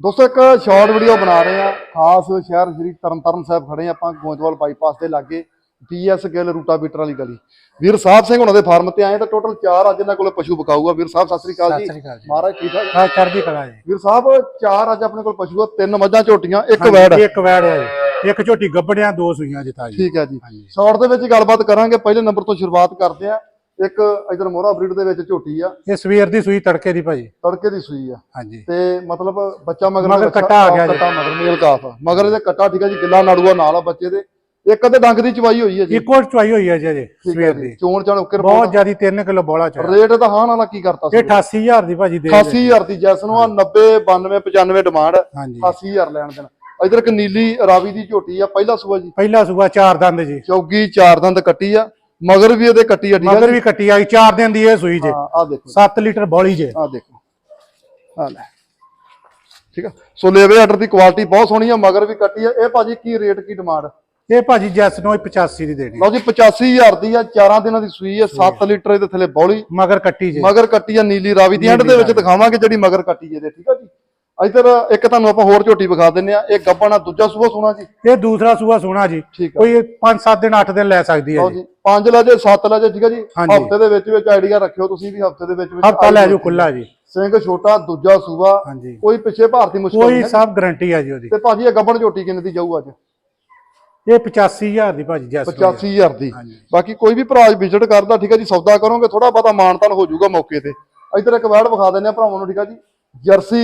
ਦੋਸਤੋ ਇੱਕ short video ਬਣਾ ਰਹੇ ਆ ਖਾਸ ਸ਼ਹਿਰ ਸ੍ਰੀ ਤਰਨਤਾਰਨ ਸਾਹਿਬ ਖੜੇ ਆਪਾਂ ਗੋਂਦਵਾਲ ਬਾਈਪਾਸ ਦੇ ਲਾਗੇ ਪੀਐਸ ਗਿੱਲ ਰੂਟਾਵੀਟਰ ਵਾਲੀ ਗਲੀ। ਵੀਰ ਸਾਹਿਬ ਸਿੰਘ ਉਹਨਾਂ ਦੇ ਫਾਰਮ ਤੇ ਆਏ ਤਾਂ ਟੋਟਲ 4 ਅੱਜ ਇਹਨਾਂ ਕੋਲ ਪਸ਼ੂ ਬਕਾਊਗਾ ਵੀਰ ਸਾਹਿਬ ਸਤਿ ਸ੍ਰੀ ਅਕਾਲ ਜੀ। ਮਹਾਰਾਜ ਠੀਕ ਠਾਕ? ਹਾਂ ਚੜ੍ਹਦੀ ਕਲਾ ਜੀ। ਵੀਰ ਸਾਹਿਬ 4 ਅੱਜ ਆਪਣੇ ਕੋਲ ਪਸ਼ੂ ਆ ਤਿੰਨ ਮੱਝਾਂ ਝੋਟੀਆਂ ਇੱਕ ਵੈੜ। ਇੱਕ ਵੈੜ ਹੈ ਜੀ। ਇੱਕ ਝੋਟੀ ਗੱਬੜਿਆਂ ਦੋ ਸੂਈਆਂ ਜਿੱਤਾ ਜੀ। ਠੀਕ ਹੈ ਜੀ। ਸ਼ਾਰਟ ਦੇ ਵਿੱਚ ਗੱਲਬਾਤ ਕਰਾਂਗੇ। ਪਹਿਲੇ ਨੰਬਰ ਤੋਂ ਸ਼ੁਰੂਆਤ ਕਰਦੇ ਆ। ਇੱਕ ਇਧਰ ਮੋਹਰਾ ਬਰੀਡ ਦੇ ਵਿੱਚ ਝੋਟੀ ਆ। ਇਹ ਸਵੇਰ ਦੀ ਸੂਈ ਤੜਕੇ ਦੀ ਭਾਜੀ। ਤੜਕੇ ਦੀ ਸੂਈ ਆ। ਹਾਂਜੀ। ਤੇ ਮਤਲਬ ਬੱਚਾ ਮਗਰ ਮਗਰ ਕੱਟਾ ਆ ਗਿਆ ਜੀ। ਕੱਟਾ ਮਗਰ ਮੇਲ ਕਾਫ ਆ। ਮਗਰ ਇਹਦੇ ਕੱਟਾ ਠੀਕ ਹੈ ਜੀ ਗਿੱਲਾ ਨਾੜੂਆ ਨਾਲ ਆ ਬੱਚੇ ਦੇ। ਇੱਕ ਅੱਧੇ ਡੰਗ ਦੀ ਚਵਾਈ ਹੋਈ ਹੈ ਜੀ। ਇੱਕੋ ਚੁਆਈ ਹੋਈ ਹੈ ਜੀ ਅਜੇ ਸਵੇਰ ਦੀ। ਚੋਣ ਚਾਣ ਉੱਕਰ ਬਹੁਤ ਜ਼ਿਆਦੀ 3 ਕਿਲੋ ਬੋਲਾ ਚੜਾ ਰੇਟ ਤਾਂ ਹਾਂ ਨਾਲ ਕੀ ਕਰਤਾ ਸੀ ਇਹ 88000 ਦੀ ਭਾਜੀ ਦੇ 88000 ਦੀ ਜੈਸ ਨੂੰ ਆ 90 92 95 ਡਿਮਾਂਡ। ਹਾਂਜੀ। 88000 ਲੈਣ ਦੇਣ। ਇਧਰ ਇੱਕ ਨੀਲੀ ਰਾਵੀ ਦੀ ਝੋਟੀ ਆ ਪਹਿਲਾ ਸੂਆ ਜੀ। ਪਹਿਲਾ ਸੂਆ ਚਾਰ ਦੰਦ ਜੀ। ਚੌਗੀ ਚਾਰ ਦੰਦ ਕੱਟੀ ਆ। ਮਗਰ ਵੀ ਇਹਦੇ ਕੱਟੀ ਆ ਮਗਰ ਵੀ ਕੱਟੀ ਆਈ ਚਾਰ ਦਿਨ ਦੀ ਇਹ ਸੂਈ ਜੇ। ਆ ਦੇਖੋ। 7 ਲੀਟਰ ਬੋਲੀ ਜੇ। ਆ ਦੇਖੋ। ਆ ਲੈ। ਠੀਕ ਆ। ਸੋ ਲੇਵੇ ਆਰਡਰ ਦੀ ਕੁਆਲਿਟੀ ਬਹੁਤ ਸੋਹਣੀ ਆ ਮਗਰ ਵੀ ਕੱਟੀ ਆ। ਇਹ ਭਾਜੀ ਕੀ ਰੇਟ ਕੀ ਡਿਮਾਂਡ? ਇਹ ਭਾਜੀ ਜੈਸ ਨੂੰ 85 ਦੀ ਦੇਣੀ ਲਓ ਜੀ 85000 ਦੀ ਆ ਚਾਰਾਂ ਦਿਨਾਂ ਦੀ ਸੂਈ ਆ 7 ਲੀਟਰ ਇਹਦੇ ਥੱਲੇ ਬੌਲੀ। ਮਗਰ ਕੱਟੀ ਜੇ। ਮਗਰ ਕੱਟੀ ਆ ਨੀਲੀ ਰਾਵੀ ਦੀ ਐਂਡ ਦੇ ਵਿੱਚ ਦਿਖਾਵਾਂਗੇ ਜਿਹੜੀ ਮਗਰ ਕੱਟੀ ਇਹਦੇ ਠੀਕ ਆ ਜੀ? ਇਧਰ ਇੱਕ ਤੁਹਾਨੂੰ ਆਪਾਂ ਹੋਰ ਝੋਟੀ ਵਿਖਾ ਦਿੰਨੇ ਆ ਇਹ ਗੱਬਣ ਆ ਦੂਜਾ ਸੂਆ ਸੋਨਾ ਜੀ? ਇਹ ਦੂਸਰਾ ਸੂਆ ਸੋਨਾ ਜੀ। ਠੀਕ ਆ। ਕੋਈ 5-7 ਦਿਨ 8 ਦਿਨ ਲੈ ਸਕਦੀ ਹੈ ਲਓ ਜੀ। ਜੀ 5 ਲੈ ਜੇ 7 ਲੈ ਜੇ ਠੀਕ ਆ ਜੀ? ਹਾਂਜੀ। ਹਫ਼ਤੇ ਦੇ ਵਿੱਚ ਵਿੱਚ ਆਈਡੀਆ ਰੱਖਿਓ ਤੁਸੀਂ ਵੀ ਹਫ਼ਤੇ ਦੇ ਵਿੱਚ ਵਿੱਚ ਹਫਤਾ ਲੈ ਜਾਓ ਖੁੱਲਾ ਜੀ। ਸਿੰਘ ਛੋਟਾ ਦੂਜਾ ਸੂਆ ਹਾਂਜੀ। ਕੋਈ ਪਿੱਛੇ ਭਾਰਤੀ ਮੁਸ਼ਕਲ ਕੋਈ ਨਹੀਂ ਹੈ। ਸਭ ਗਾਰੰਟੀ ਆ ਜੀ ਉਹਦੀ। ਤੇ ਭਾਜੀ ਇਹ ਗੱਬਣ ਝੋਟੀ ਕਿੰਨੇ ਦੀ ਜਾਊ ਅੱਜ? ਇਹ 85000 ਦੀ ਭਾਜੀ ਜੈਸ 85000 ਦੀ। ਹਾਂਜੀ। ਬਾਕੀ ਕੋਈ ਵੀ ਭਰਾ ਵਿਜ਼ਿਟ ਕਰਦਾ ਠੀਕ ਹੈ ਜੀ ਸੌਦਾ ਕਰੋਗੇ ਥੋੜਾ ਬਹੁਤਾ ਮਾਨਤਾਨ ਹੋ ਜਾਊਗਾ ਮੌਕੇ ਤੇ। ਇੱਧਰ ਇੱਕ ਵੈੜ ਵਿਖਾ ਦਿੰਦੇ ਆ ਭਰਾਵਾਂ ਨੂੰ ਠੀਕ ਹੈ ਜੀ। ਜਰਸੀ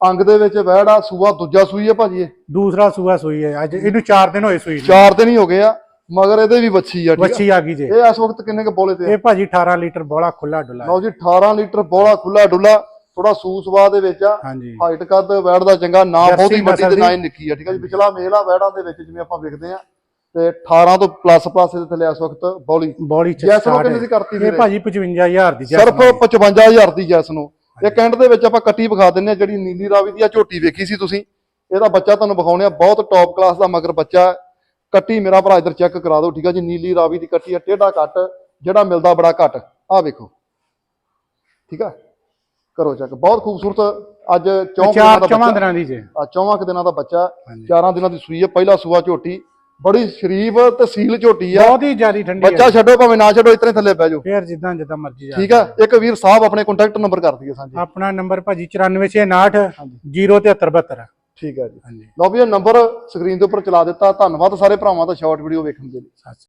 ਅੰਗ ਦੇ ਵਿੱਚ ਆ ਸੂਆ ਦੂਜਾ ਸੂਈ ਹੈ ਭਾਜੀ ਇਹ। ਦੂਸਰਾ ਸੂਆ ਸੂਈ ਹੈ ਅੱਜ ਇਹਨੂੰ 4 ਦਿਨ ਹੋਏ ਸੂਈ ਨੂੰ। ਚਾਰ ਦਿਨ ਹੀ ਹੋ ਗਏ ਆ ਮਗਰ ਇਹਦੇ ਵੀ ਵੱਛੀ ਆ ਠੀਕ ਵੱਛੀ ਆ ਗਈ ਜੇ। ਆ ਇਹ ਇਸ ਵਕਤ ਕਿੰਨੇ ਕ ਬੋਲੇ ਤੇ ਆ? ਇਹ ਭਾਜੀ 18 ਲੀਟਰ ਬੋਲਾ ਖੁੱਲਾ ਡੁੱਲਾ। ਲਓ ਜੀ 18 ਲੀਟਰ ਬੋਲਾ ਖੁੱਲਾ ਡੁੱਲਾ ਥੋੜਾ ਸੂਸਵਾ ਦੇ ਵਿੱਚ ਆ। ਹਾਂਜੀ। ਹਾਈਟ ਕੱਦ ਵੈੜ ਦਾ ਚੰਗਾ ਨਾ ਜਰਸੀ ਬਹੁਤੀ ਵੱਡੀ ਨਸਲ ਤੇ ਦੀ। ਨਾ ਹੀ ਨਿੱਕੀ ਆ ਠੀਕ ਹੈ ਜੀ? ਪਿਛਲਾ ਮੇਲ ਆ ਵੈੜਾਂ ਦੇ ਵਿੱਚ ਜਿਵੇਂ ਆਪਾਂ ਵੇਖਦੇ ਆ ਤੇ 18 ਤੋਂ ਪਲੱਸ ਪਲੱਸ ਦੇ ਥੱਲੇ ਇਸ ਵਕਤ ਬੌਲੀ। ਬੋਲੀ ਚ ਜੈਸ ਨੂੰ start ਕਿੰਨੇ। ਦੀ ਕਰਤੀ ਇਹ ਵੀਰੇ? ਭਾਜੀ 55000 ਦੀ ਜੈਸ ਸਿਰਫ 55000 ਦੀ। ਜੈਸ ਨੂੰ ਇਹ ਕੈਂਟ ਦੇ ਵਿੱਚ ਆਪਾਂ ਕੱਟੀ ਵਿਖਾ ਦਿੰਨੇ ਆ ਜਿਹੜੀ ਨੀਲੀ ਰਾਵੀ ਦੀ ਆ ਝੋਟੀ ਵੇਖੀ ਸੀ ਤੁਸੀਂ। ਇਹਦਾ ਬੱਚਾ ਤੁਹਾਨੂੰ ਵਿਖਾਉਣੇ ਆ ਬਹੁਤ ਟੌਪ ਕਲਾਸ ਦਾ ਮਗਰ ਬੱਚਾ। ਕੱਟੀ ਮੇਰਾ ਭਰਾ ਇੱਧਰ ਚੈੱਕ ਕਰਾ ਦਿਓ ਠੀਕ ਆ ਜੀ? ਨੀਲੀ ਰਾਵੀ ਦੀ ਕੱਟੀ ਆ ਟੇਢਾ ਕੱਟ ਜਿਹੜਾ ਮਿਲਦਾ ਬੜਾ ਘੱਟ। ਆ ਵੇਖੋ। ਠੀਕ ਆ? ਕਰੋ ਚੈੱਕ ਬਹੁਤ ਖੂਬਸੂਰਤ ਅੱਜ ਚੌਂਕ ਚਾਰ ਚਵਾਂ ਦਿਨਾਂ ਦੀ ਜੇ। ਆ ਚੌਵਾਂ ਕੁ ਦਿਨਾਂ ਦਾ ਬੱਚਾ। ਚਾਰਾਂ ਦਿਨਾਂ ਦੀ ਸੂਈ ਹੈ। ਪਹਿਲਾ ਸੂਆ ਝੋਟੀ। ਬੜੀ ਸ਼ਰੀਫ ਤਹਿਸੀਲ ਝੋਟੀ ਆ। ਬਹੁਤ ਹੀ ਜ਼ਿਆਦੀ ਠੰਡੀ ਬੱਚਾ ਛੱਡੋ ਭਾਵੇਂ ਨਾ ਛੱਡੋ ਇਤਨੇ ਥੱਲੇ ਬਹਿ ਜਾਓ। ਫੇਰ ਜਿੱਦਾਂ ਜਿੱਦਾਂ ਮਰਜ਼ੀ ਜਾ ਠੀਕ ਆ? ਇੱਕ ਵੀਰ ਸਾਹਿਬ ਆਪਣੇ ਕੰਟੈਕਟ ਨੰਬਰ ਕਰ ਦਈਏ ਸਾਂਝੇ। ਆਪਣਾ ਨੰਬਰ ਭਾਜੀ 9469 07372 ਠੀਕ ਹੈ ਜੀ। ਹਾਂਜੀ। ਲਓ ਵੀ ਇਹ ਨੰਬਰ ਸਕਰੀਨ ਦੇ ਉੱਪਰ ਚਲਾ ਦਿੱਤਾ। ਧੰਨਵਾਦ ਸਾਰੇ ਭਰਾਵਾਂ ਦਾ ਸ਼ਾਰਟ ਵੀਡੀਓ ਵੇਖਣ ਦੇ ਲਈ।